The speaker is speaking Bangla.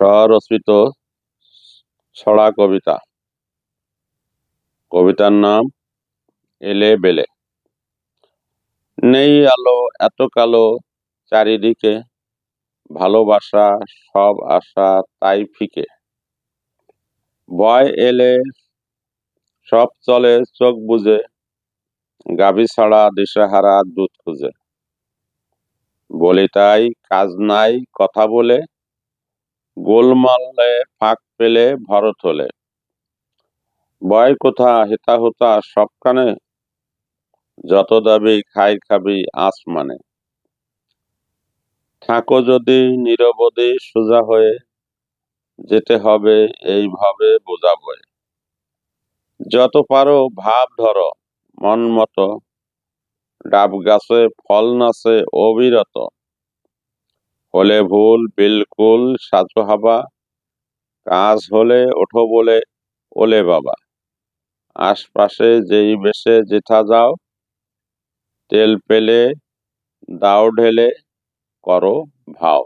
স্বরচিত ছড়া কবিতা। কবিতার নাম এলে বেলে। নেই আলো, এত কালো চারিদিকে। ভালোবাসা সব আশা তাই ফিকে। বয় এলে সব চলে, চোখ বুঝে গাভী ছাড়া দিশেহারা দুধ খুঁজে। বলি তাই, কাজ নাই কথা বলে। গোলমালে ফাঁক পেলে ভরত হলে। বয় কোথা হেতা হোতা সবখানে যত দাবি খাই খাবি আঁচ মানে থাকো যদি নিরবধি সোজা হয়ে, যেতে হবে এইভাবে বোঝাবো যত পারো ভাব ধরো, মন মতো। ডাব গাছে ফল নাচে অবিরত। হলে ভুল, বিলকুল সাজু হাবা। কাজ হলে ওঠো বলে, ওলে বাবা। আশপাশে যেই বেশে যেথা যাও, তেল পেলে, দাও ঢেলে, করো ভাও।